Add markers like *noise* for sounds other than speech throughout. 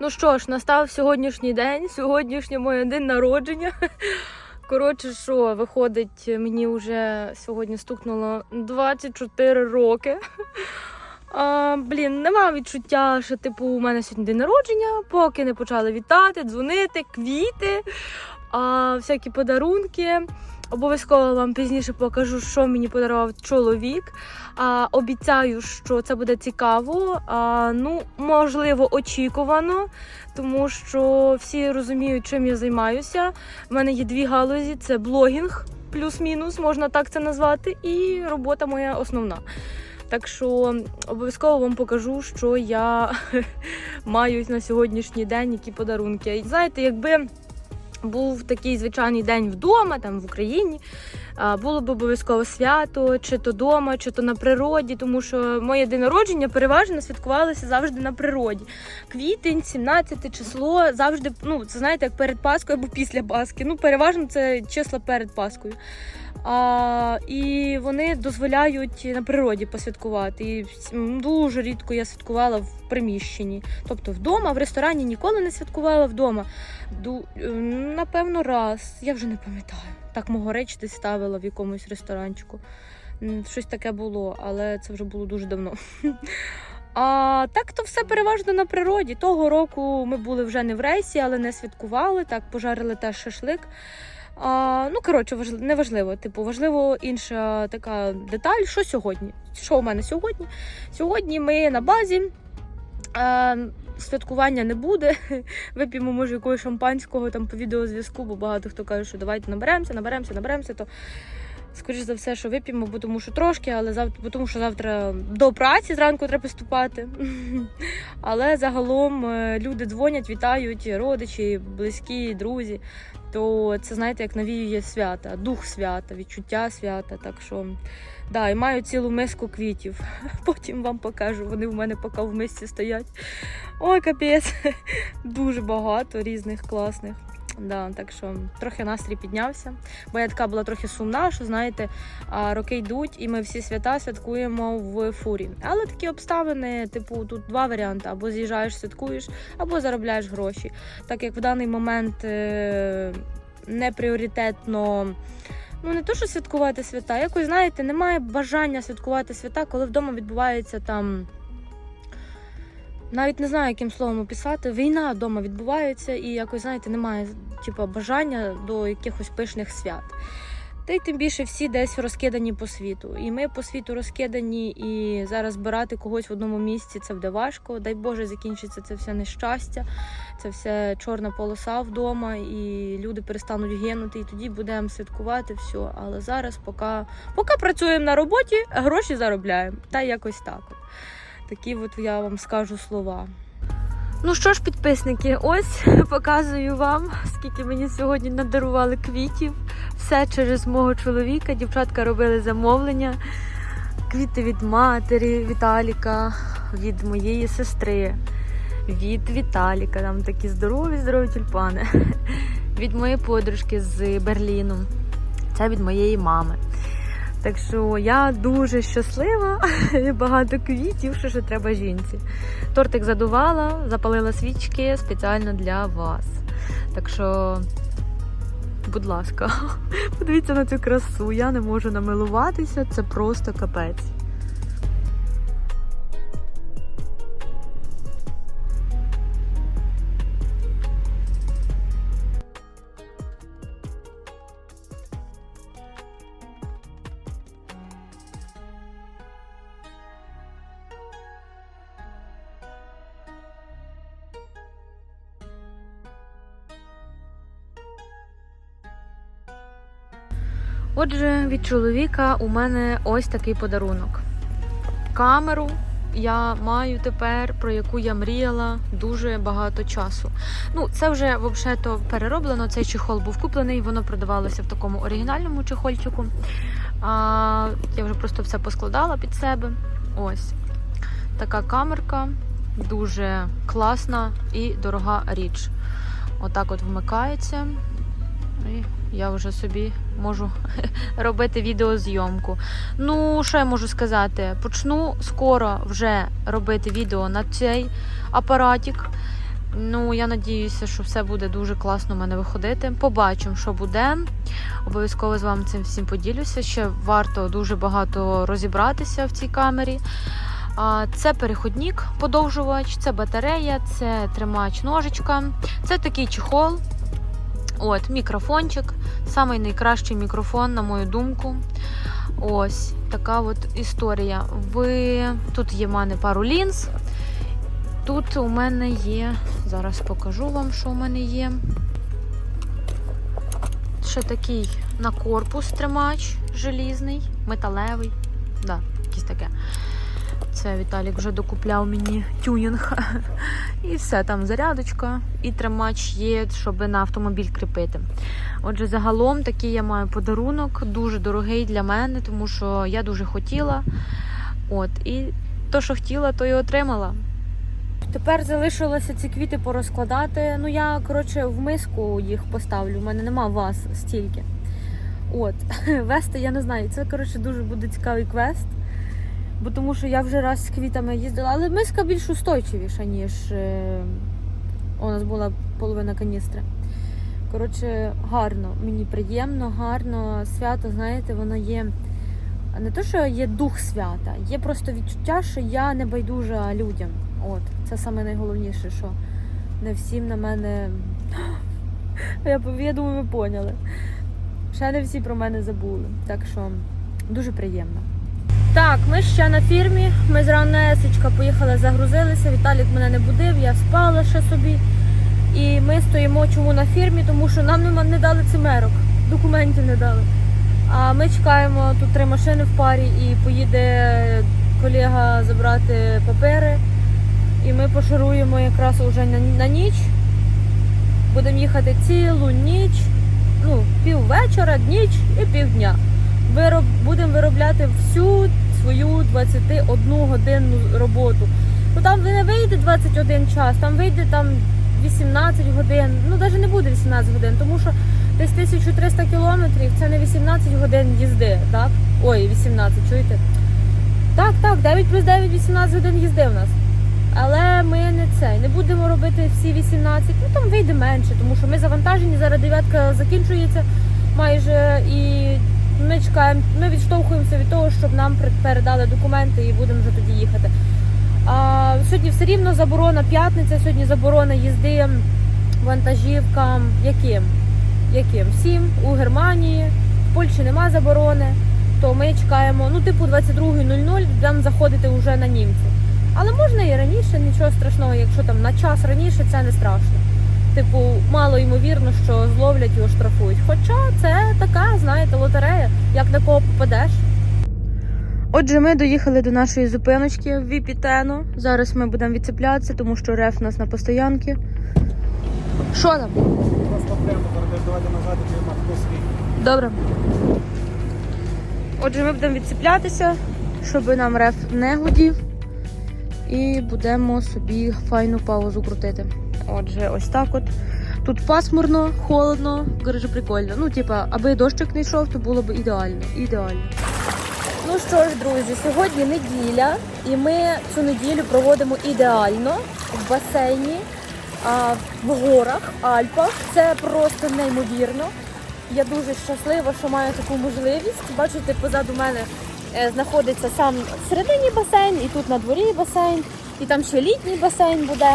Ну що ж, настав сьогоднішній день, сьогоднішній моє день народження. *laughs* Коротше, що виходить, мені вже сьогодні стукнуло 24 роки. А, блін, нема відчуття, що типу у мене сьогодні день народження, поки не почали вітати, дзвонити, квіти, а, всякі подарунки. Обов'язково вам пізніше покажу, що мені подарував чоловік. А, обіцяю, що це буде цікаво. А, ну, можливо, очікувано, тому що всі розуміють, чим я займаюся. У мене є дві галузі: це блогінг, плюс-мінус, можна так це назвати, і робота моя основна. Так що обов'язково вам покажу, що я *laughs* маю на сьогоднішній день, які подарунки. Знаєте, якби був такий звичайний день вдома, там в Україні. Було б обов'язково свято, чи то вдома, чи то на природі, тому що моє день народження переважно святкувалося завжди на природі. Квітень, 17 число, завжди, ну, це знаєте, як перед Паскою або після Паски. Ну, переважно це числа перед Паскою. А, і вони дозволяють на природі посвяткувати. І дуже рідко я святкувала в приміщенні. Тобто вдома, в ресторані ніколи не святкувала вдома. Ду, е, напевно, раз. Я вже не пам'ятаю. Так мого речі десь ставила в якомусь ресторанчику. Щось таке було, але це вже було дуже давно. *laughs* А так то все переважно на природі. Того року ми були вже не в рейсі, але не святкували. Так, пожарили теж шашлик. А, ну, коротше, важливо, неважливо. Типу, важливо інша така деталь, що сьогодні. Що у мене сьогодні? Сьогодні ми на базі. А, святкування не буде. *laughs* Вип'ємо, може, якогось шампанського там по відеозв'язку, бо багато хто каже, що давайте наберемося, наберемося, наберемося. То скоріш за все, що вип'ємо, бо тому що трошки, але завтра, тому що завтра до праці зранку треба приступати. *laughs* Але загалом е, люди дзвонять, вітають, родичі, близькі, друзі. То це знаєте, як навіює свята, дух свята, відчуття свята. Так що да, і маю цілу миску квітів. *laughs* Потім вам покажу. Вони в мене поки в мисці стоять. Ой, капець, *laughs* дуже багато різних класних. Да, так що трохи настрій піднявся, бо я така була трохи сумна, що знаєте, роки йдуть, і ми всі свята святкуємо в фурі. Але такі обставини, типу, тут два варіанти: або з'їжджаєш, святкуєш, або заробляєш гроші. Так як в даний момент е, не пріоритетно. Ну, не то, що святкувати свята. Якось, знаєте, немає бажання святкувати свята, коли вдома відбувається там. Навіть не знаю, яким словом описати. Війна вдома відбувається, і якось, знаєте, немає типу, бажання до якихось пишних свят. Та й тим більше всі десь розкидані по світу. І ми по світу розкидані, і зараз збирати когось в одному місці це буде важко. Дай Боже, закінчиться це все нещастя, це все чорна полоса вдома, і люди перестануть гинути, і тоді будемо святкувати все. Але зараз, поки, поки працюємо на роботі, гроші заробляємо. Та якось так. Такі от я вам скажу слова. Ну що ж, підписники, ось *laughs* показую вам, скільки мені сьогодні надарували квітів. Все через мого чоловіка. Дівчатка робили замовлення. Квіти від матері Віталіка, від моєї сестри, від Віталіка. Там такі здорові, здорові тюльпани. *laughs* Від моєї подружки з Берліну. Це від моєї мами. Так що я дуже щаслива, *laughs* багато квітів, що ще треба жінці. Тортик задувала, запалила свічки спеціально для вас. Так що, будь ласка, *laughs* подивіться на цю красу. Я не можу намилуватися, це просто капець. Від чоловіка у мене ось такий подарунок. Камеру я маю тепер, про яку я мріяла дуже багато часу. Ну, це вже взагалі перероблено. Цей чехол був куплений, воно продавалося в такому оригінальному чехольчику. А, Я вже просто все поскладала під себе. Ось така камерка, дуже класна і дорога річ. Отак от вмикається. І я вже собі можу *laughs* робити відеозйомку. Ну, що я можу сказати? Почну скоро вже робити відео на цей апаратик. Ну, я надіюся, що все буде дуже класно в мене виходити. Побачимо, що буде. Обов'язково з вами цим всім поділюся. Ще варто дуже багато розібратися в цій камері. Це переходник, подовжувач, це батарея, це тримач ножичка, це такий чехол. От, мікрофончик. Самий найкращий мікрофон, на мою думку. Ось така от історія. Ви... Тут є в мене пару лінз. Тут у мене є. Зараз покажу вам, що у мене є. Ще такий на корпус тримач желізний, металевий. Да, якийсь таке. Це Віталік вже докупляв мені тюнінг. *laughs* І все, там зарядочка, і тримач є, щоб на автомобіль кріпити. Отже, загалом такий я маю подарунок, дуже дорогий для мене, тому що я дуже хотіла. От, і то, що хотіла, то і отримала. Тепер залишилося ці квіти порозкладати. Ну, я, коротше, в миску їх поставлю. У мене нема вас стільки. От, *laughs* вести, я не знаю. Це, коротше, дуже буде цікавий квест. Бо тому що я вже раз з квітами їздила, але миска більш устойчивіша, ніж е... у нас була половина каністри. Коротше, гарно, мені приємно, гарно. Свято, знаєте, воно є. Не те, що є дух свята, є просто відчуття, що я не байдужа людям. От, це саме найголовніше, що не всім на мене. *gasps* Я, я думаю, ви поняли. Ще не всі про мене забули. Так що дуже приємно. Так, ми ще на фірмі. Ми з ранесечка поїхали, загрузилися. Віталік мене не будив, я спала ще собі. І ми стоїмо чому на фірмі, тому що нам не дали цимерок, документів не дали. А ми чекаємо тут три машини в парі і поїде колега забрати папери. І ми пошаруємо якраз уже на, ніч. Будемо їхати цілу ніч, ну, пів вечора, ніч і півдня. Вироб, будемо виробляти всю свою 21 годинну роботу. Ну там не вийде 21 час, там вийде там 18 годин. Ну навіть не буде 18 годин, тому що десь 1300 кілометрів це не 18 годин їзди, так? Ой, 18, чуєте? Так, так, 9 плюс 9, 18 годин їзди в нас. Але ми не це, не будемо робити всі 18, ну там вийде менше, тому що ми завантажені, зараз дев'ятка закінчується майже і ми чекаємо, ми відштовхуємося від того, щоб нам передали документи і будемо вже тоді їхати. А, сьогодні все рівно заборона п'ятниця, сьогодні заборона їзди вантажівкам. Яким? Яким? Всім у Германії, в Польщі нема заборони, то ми чекаємо, ну, типу 22.00 будемо заходити вже на німців. Але можна і раніше, нічого страшного, якщо там на час раніше, це не страшно. Типу, мало ймовірно, що зловлять і оштрафують. Хоча це така, знаєте, лотерея, як на кого попадеш. Отже, ми доїхали до нашої зупиночки в Віпітено. Зараз ми будемо відцеплятися, тому що реф у нас на постоянки. Що там? Просто прямо зараз давайте назад і матку свій. Добре. Отже, ми будемо відцеплятися, щоб нам реф не гудів. І будемо собі файну паузу крутити. Отже, ось так от. Тут пасмурно, холодно, коротше, прикольно. Ну, типа, аби дощик не йшов, то було б ідеально. Ідеально. Ну що ж, друзі, сьогодні неділя, і ми цю неділю проводимо ідеально в басейні, а, в горах, Альпах. Це просто неймовірно. Я дуже щаслива, що маю таку можливість. Бачите, позаду мене е, знаходиться сам всередині басейн, і тут на дворі басейн, і там ще літній басейн буде.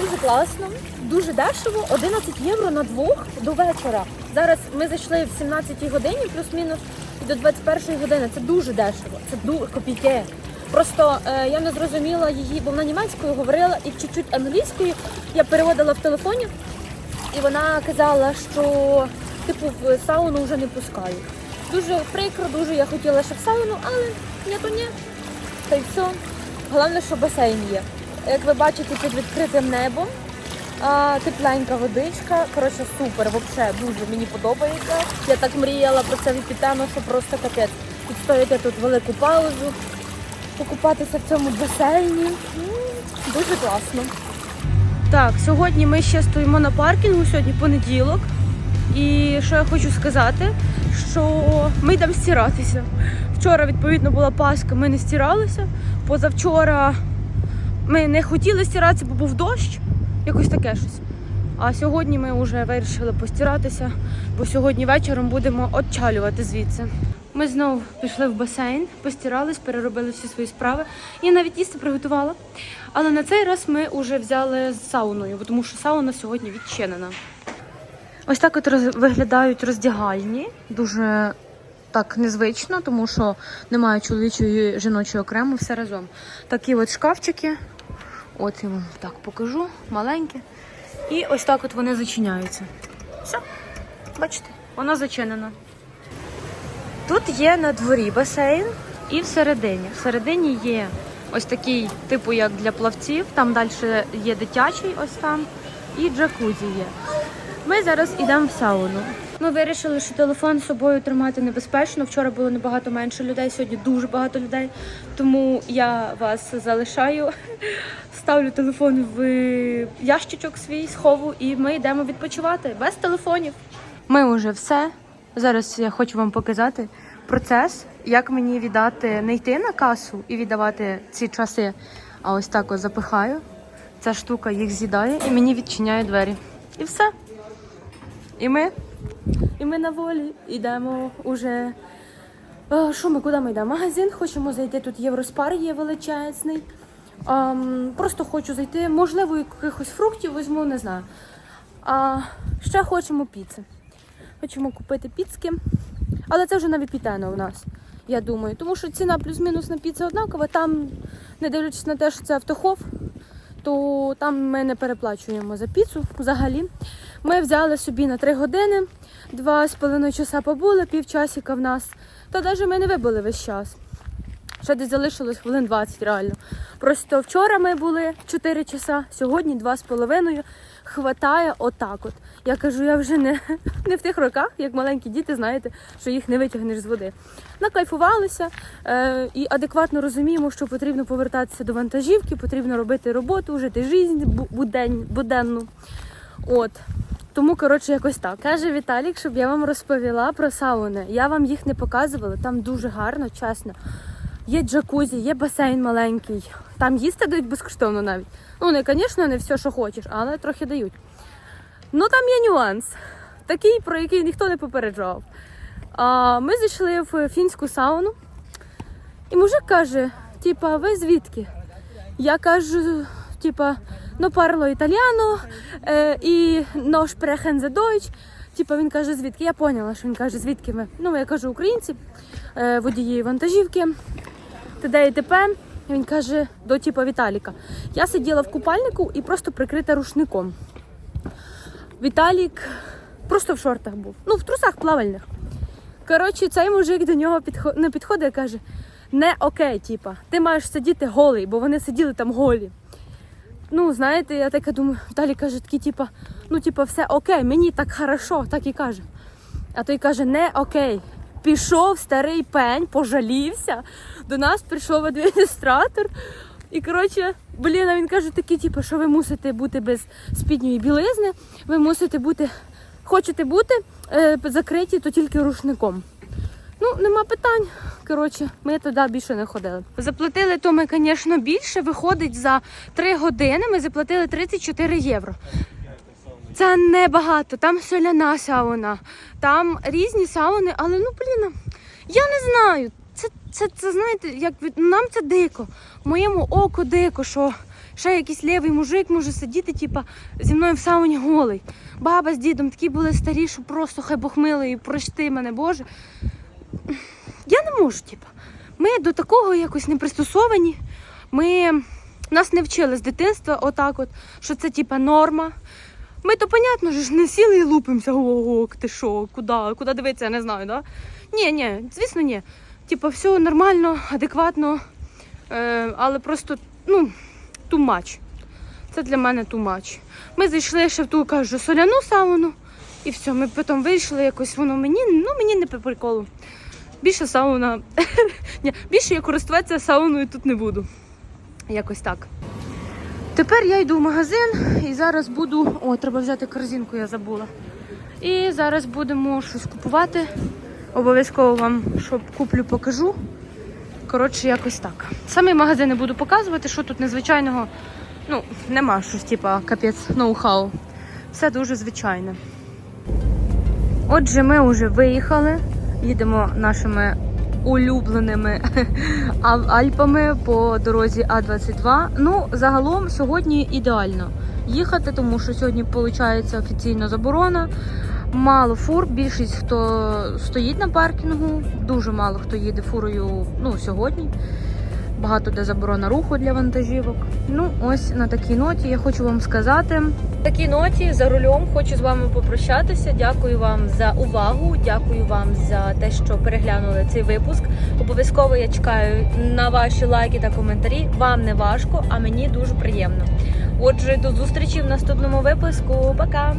Дуже класно, дуже дешево, 11 євро на двох до вечора. Зараз ми зайшли в 17 годині, плюс-мінус, і до 21 години. Це дуже дешево, це дуже копійки. Просто е, я не зрозуміла її, бо вона німецькою говорила і чуть-чуть англійською. Я переводила в телефоні, і вона казала, що типу в сауну вже не пускають. Дуже прикро, дуже я хотіла ще в сауну, але ні, то ні. Та й все. Головне, що басейн є. Як ви бачите, під відкритим небом. Тепленька водичка. Коротше, супер, взагалі дуже мені подобається. Я так мріяла про це відпітано, що просто капець. Відстояти тут велику паузу, покупатися в цьому басейні. Дуже класно. Так, сьогодні ми ще стоїмо на паркінгу, сьогодні понеділок. І що я хочу сказати, що ми йдемо стиратися. Вчора, відповідно, була Пасха, ми не стиралися. Позавчора ми не хотіли стиратися, бо був дощ. Якось таке щось. А сьогодні ми вже вирішили постиратися, бо сьогодні вечором будемо отчалювати звідси. Ми знову пішли в басейн, постирались, переробили всі свої справи. Я навіть їсти приготувала. Але на цей раз ми вже взяли з сауною, тому що сауна сьогодні відчинена. Ось так от роз... виглядають роздягальні. Дуже так незвично, тому що немає чоловічої жіночої окремо, все разом. Такі от шкафчики. Я вам так покажу, маленькі. І ось так от вони зачиняються. Все, бачите, воно зачинено. Тут є на дворі басейн і всередині. Всередині є ось такий, типу, як для плавців. Там далі є дитячий, ось там, і джакузі є. Ми зараз йдемо в сауну. Ми вирішили, що телефон з собою тримати небезпечно. Вчора було набагато менше людей, сьогодні дуже багато людей. Тому я вас залишаю, ставлю телефон в ящичок свій схову, і ми йдемо відпочивати без телефонів. Ми вже все. Зараз я хочу вам показати процес, як мені віддати, не йти на касу і віддавати ці часи, а ось так ось запихаю. Ця штука їх з'їдає і мені відчиняє двері. І все. І ми, і ми на волі йдемо уже. Що ми, куди ми йдемо? Магазин, хочемо зайти. Тут Євроспар є величезний. Ем, просто хочу зайти. Можливо, якихось фруктів візьму, не знаю. А ще хочемо піци. Хочемо купити піцки. Але це вже навіть пітено у нас, я думаю. Тому що ціна плюс-мінус на піцу однакова. Там, не дивлячись на те, що це автохов, то там ми не переплачуємо за піцу взагалі. Ми взяли собі на 3 години, два з половиною часа побули, півчасика в нас. Та навіть ми не вибули весь час. Ще десь залишилось хвилин 20 реально. Просто вчора ми були 4 часа, сьогодні 2,5. Хватає отак от. Я кажу, я вже не, *laughs* не в тих роках, як маленькі діти, знаєте, що їх не витягнеш з води. Накайфувалися е, і адекватно розуміємо, що потрібно повертатися до вантажівки, потрібно робити роботу, жити життя буденну. От. Тому, коротше, якось так. Каже Віталік, щоб я вам розповіла про сауни. Я вам їх не показувала, там дуже гарно, чесно. Є джакузі, є басейн маленький. Там їсти дають безкоштовно навіть. Ну, не, звісно, не все, що хочеш, але трохи дають. Ну там є нюанс, такий, про який ніхто не попереджав. А, ми зайшли в фінську сауну, і мужик каже: типа, ви звідки? Я кажу, типа, ну парло італіано е, і но sprechen the Deutsch. Типа він каже, звідки? Я поняла, що він каже, звідки ми. Ну, я кажу, українці, е, водії вантажівки, т.д. і т.п. Він каже до типа Віталіка. Я сиділа в купальнику і просто прикрита рушником. Віталік просто в шортах був. Ну, в трусах плавальних. Коротше, цей мужик до нього підход... не підходить і каже: не окей, типа, ти маєш сидіти голий, бо вони сиділи там голі. Ну, знаєте, я така думаю, Віталій каже, такий, типа, ну, типа, все окей, мені так хорошо, так і каже. А той каже, не окей. Пішов старий пень, пожалівся. До нас прийшов адміністратор. І коротше, блін, він каже, такий, типу, що ви мусите бути без спідньої білизни, ви мусите бути, хочете бути е, закриті, то тільки рушником. Ну, нема питань. Коротше, ми туди більше не ходили. Заплатили то ми, звісно, більше. Виходить за 3 години. Ми заплатили 34 євро. Це небагато. Там соляна сауна, там різні сауни, але ну блін, я не знаю. Це, це, це знаєте, як нам це дико. Моєму оку дико, що ще якийсь лівий мужик може сидіти, типа, зі мною в сауні голий. Баба з дідом такі були старі, що просто хай Бог милий, прощти мене, Боже. Я не можу, типа. Ми до такого якось не пристосовані. Ми нас не вчили з дитинства, отак, от, що це типа норма. Ми то, понятно, ж не сіли і лупимося, ого, ти що, куди, куди дивитися, я не знаю, да? Ні, ні, звісно, ні. Типа, все нормально, адекватно, е, але просто, ну, much. Це для мене much. Ми зайшли ще в ту, кажу, соляну сауну, і все, ми потім вийшли, якось воно мені, ну, мені не по приколу. Більше сауна. *laughs* Ні, більше я користуватися сауною тут не буду. Якось так. Тепер я йду в магазин і зараз буду. О, треба взяти корзинку, я забула. І зараз будемо щось купувати. Обов'язково вам що куплю, покажу. Коротше, якось так. Самий магазин не буду показувати, що тут незвичайного. Ну, нема щось, типа, капець, ноу-хау. Все дуже звичайне. Отже, ми вже виїхали, їдемо нашими улюбленими *laughs* Альпами по дорозі А22. Ну, загалом сьогодні ідеально їхати, тому що сьогодні виходить офіційна заборона. Мало фур, більшість хто стоїть на паркінгу, дуже мало хто їде фурою ну, сьогодні. Багато де заборона руху для вантажівок. Ну, ось на такій ноті я хочу вам сказати. На такій ноті за рулем хочу з вами попрощатися. Дякую вам за увагу. Дякую вам за те, що переглянули цей випуск. Обов'язково я чекаю на ваші лайки та коментарі. Вам не важко, а мені дуже приємно. Отже, до зустрічі в наступному випуску. Пока!